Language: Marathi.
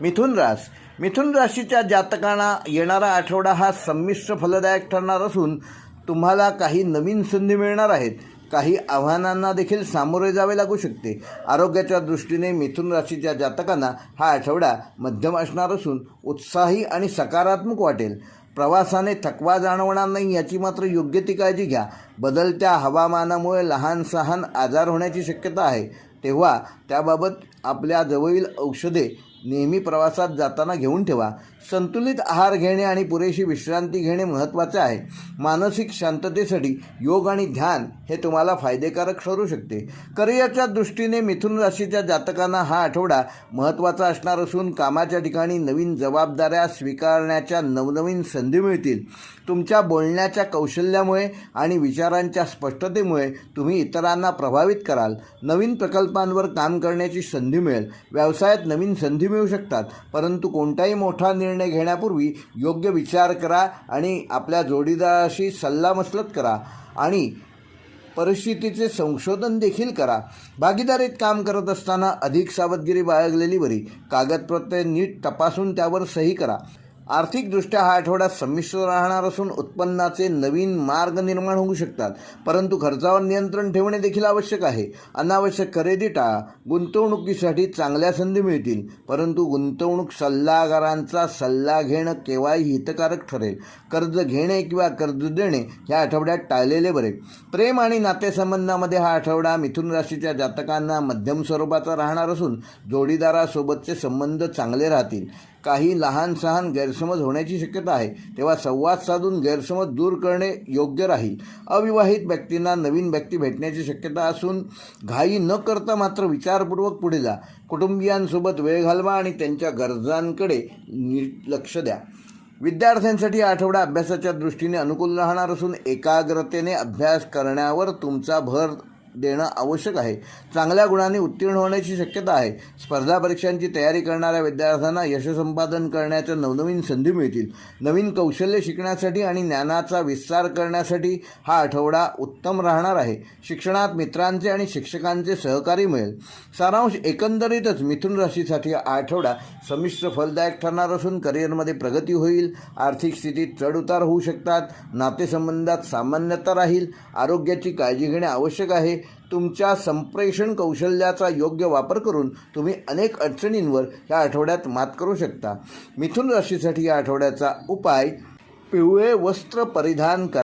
मिथुन रास मिथुन राशीच्या जातकांना येणारा आठवडा हा संमिश्र फलदायक ठरणार असून तुम्हाला काही नवीन संधी मिळणार आहेत. काही आव्हानांना देखील सामोरे जावे लागू शकते. आरोग्याच्या दृष्टीने मिथुन राशीच्या जातकांना हा आठवडा मध्यम असणार असून उत्साही आणि सकारात्मक वाटेल. प्रवासाने थकवा जाणवणार नाही याची मात्र योग्य ती काळजी घ्या. बदलत्या हवामानामुळे लहान सहान आजार होण्याची शक्यता आहे. तेव्हा त्याबाबत आपल्या जवळील औषधे नेहमी प्रवासात जाताना घेऊन ठेवा. संतुलित आहार घेणे आणि पुरेशी विश्रांती घेणे महत्त्वाचे आहे. मानसिक शांततेसाठी योग आणि ध्यान हे तुम्हाला फायदेकारक ठरू शकते. करिअरच्या दृष्टीने मिथुन राशीच्या जातकांना हा आठवडा महत्त्वाचा असणार असून कामाच्या ठिकाणी नवीन जबाबदाऱ्या स्वीकारण्याच्या नवनवीन संधी मिळतील. तुमच्या बोलण्याच्या कौशल्यामुळे आणि विचारांच्या स्पष्टतेमुळे तुम्ही इतरांना प्रभावित कराल. नवीन प्रकल्पांवर काम करण्याची संधी मिळेल. व्यवसायात नवीन संधी मिळू शकतात. परंतु कोणताही मोठा निर्णय घेण्यापूर्वी योग्य विचार करा आणि आपल्या जोडीदाराशी सल्लामसलत करा आणि परिस्थितीचे संशोधन देखील करा. भागीदारीत काम करत असताना अधिक सावधगिरी बाळगलेली बरी. कागदपत्रे नीट तपासून त्यावर सही करा. आर्थिकदृष्ट्या हा आठवडा संमिश्र राहणार असून उत्पन्नाचे नवीन मार्ग निर्माण होऊ शकतात. परंतु खर्चावर नियंत्रण ठेवणे देखील आवश्यक आहे. अनावश्यक खरेदी टाळा गुंतवणुकीसाठी चांगल्या संधी मिळतील. परंतु गुंतवणूक सल्लागारांचा सल्ला घेणं केव्हाही हितकारक ठरेल. कर्ज घेणे किंवा कर्ज देणे ह्या आठवड्यात टाळलेले बरे. प्रेम आणि नातेसंबंधामध्ये हा आठवडा मिथुन राशीच्या जातकांना मध्यम स्वरूपाचा राहणार असून जोडीदारासोबतचे संबंध चांगले राहतील. काही लहान सहान गैरसमज होण्याची शक्यता आहे. तेव्हा संवाद साधून गैरसमज दूर करणे योग्य राहील. अविवाहित व्यक्तींना नवीन व्यक्ती भेटण्याची शक्यता असून घाई न करता मात्र विचारपूर्वक पुढे जा. कुटुंबियांसोबत वेळ घालवा आणि त्यांच्या गरजांकडे नीट लक्ष द्या. विद्यार्थ्यांसाठी आठवडा अभ्यासाच्या दृष्टीने अनुकूल राहणार असून एकाग्रतेने अभ्यास करण्यावर तुमचा भर देणं आवश्यक आहे. चांगल्या गुणांनी उत्तीर्ण होण्याची शक्यता आहे. स्पर्धा परीक्षांची तयारी करणाऱ्या विद्यार्थ्यांना यशसंपादन करण्याच्या नवनवीन संधी मिळतील. नवीन कौशल्य शिकण्यासाठी आणि ज्ञानाचा विस्तार करण्यासाठी हा आठवडा उत्तम राहणार आहे. शिक्षणात मित्रांचे आणि शिक्षकांचे सहकारी मिळेल. सारांश एकंदरीतच मिथुन राशीसाठी हा आठवडा संमिश्र फलदायक ठरणार असून करिअरमध्ये प्रगती होईल. आर्थिक स्थितीत चढउतार होऊ शकतात. नातेसंबंधात सामान्यता राहील. आरोग्याची काळजी घेणे आवश्यक आहे. तुमच्या संप्रेषण कौशल्याचा योग्य वापर करून तुम्ही अनेक अडचणींवर या आठवड्यात मात करू शकता. मिथुन राशीसाठी या आठवड्याचा उपाय पिवळे वस्त्र परिधान करा.